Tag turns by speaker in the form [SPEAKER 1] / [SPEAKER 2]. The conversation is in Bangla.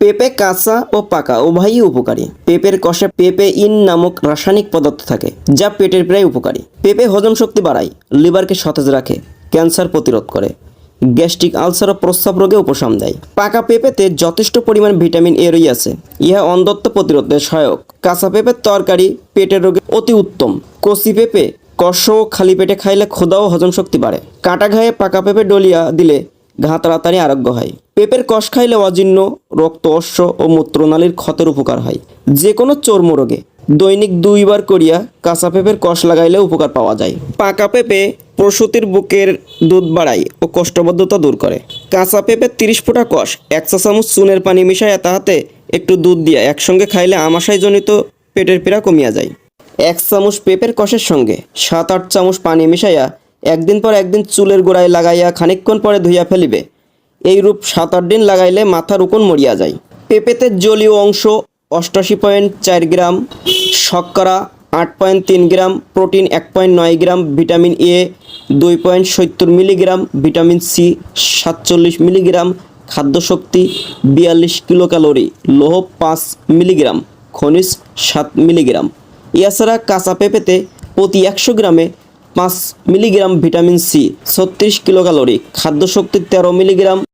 [SPEAKER 1] পেঁপে, কাঁচা ও পাকা, উভয়ই উপকারী। পেঁপের কষে পেঁপে ইন নামক রাসায়নিক পদার্থ থাকে, যা পেটের প্রায় উপকারী। পেঁপে হজম শক্তি বাড়ায়, লিভারকে সতেজ রাখে, ক্যান্সার প্রতিরোধ করে, গ্যাস্ট্রিক আলসার ও প্রস্রাব রোগে উপশম দেয়। পাকা পেঁপেতে যথেষ্ট পরিমাণ ভিটামিন এ রয়েছে ইহা অন্ধত্ব প্রতিরোধে সহায়ক। কাঁচা পেঁপের তরকারি পেটের রোগে অতি উত্তম। কচি পেঁপে কষ ও খালি পেটে খাইলে ক্ষুধা ও হজম শক্তি বাড়ে। কাটা ঘায়ে পাকা পেঁপে ডলিয়া দিলে ঘা তাড়াতাড়ি আরোগ্য হয়। পেঁপের কষ খাইলে অজীর্ণ রক্ত, অশ্ব ও মূত্রনালীর ক্ষতের উপকার হয়। যে কোনো চর্মরোগে দৈনিক দুইবার করিয়া কাঁচা পেঁপের কষ লাগাইলে উপকার পাওয়া যায়। পাকা পেঁপে প্রসূতির বুকের দুধ বাড়ায় ও কষ্টবদ্ধতা দূর করে। কাঁচা পেঁপের তিরিশ ফোঁটা কষ, এক চা চামচ চুনের পানি মিশাইয়া তাহাতে একটু দুধ দিয়া একসঙ্গে খাইলে আমাশয়জনিত পেটের পীড়া কমিয়া যায়। এক চামচ পেঁপের কষের সঙ্গে সাত আট চামচ পানি মিশাইয়া একদিন পর একদিন চুলের গোড়ায় লাগাইয়া খানিকক্ষণ পরে ধুইয়া ফেলিবে। এই রূপ সাত আট দিন লাগাইলে মাথার উকুন মরিয়া যায়। পেঁপেতে জলীয় অংশ অষ্টাশি পয়েন্ট চার গ্রাম, শর্করা আট পয়েন্ট তিন গ্রাম, প্রোটিন এক পয়েন্ট নয় গ্রাম, ভিটামিন এ দুই পয়েন্ট সত্তর মিলিগ্রাম, ভিটামিন সি সাতচল্লিশ মিলিগ্রাম, খাদ্যশক্তি বিয়াল্লিশ কিলো ক্যালোরি লোহ পাঁচ মিলিগ্রাম, খনিজ সাত মিলিগ্রাম। এছাড়া কাঁচা পেঁপেতে প্রতি একশো গ্রামে পাঁচ মিলিগ্রাম ভিটামিন সি, ছত্রিশ কিলো ক্যালোরি খাদ্যশক্তি তেরো মিলিগ্রাম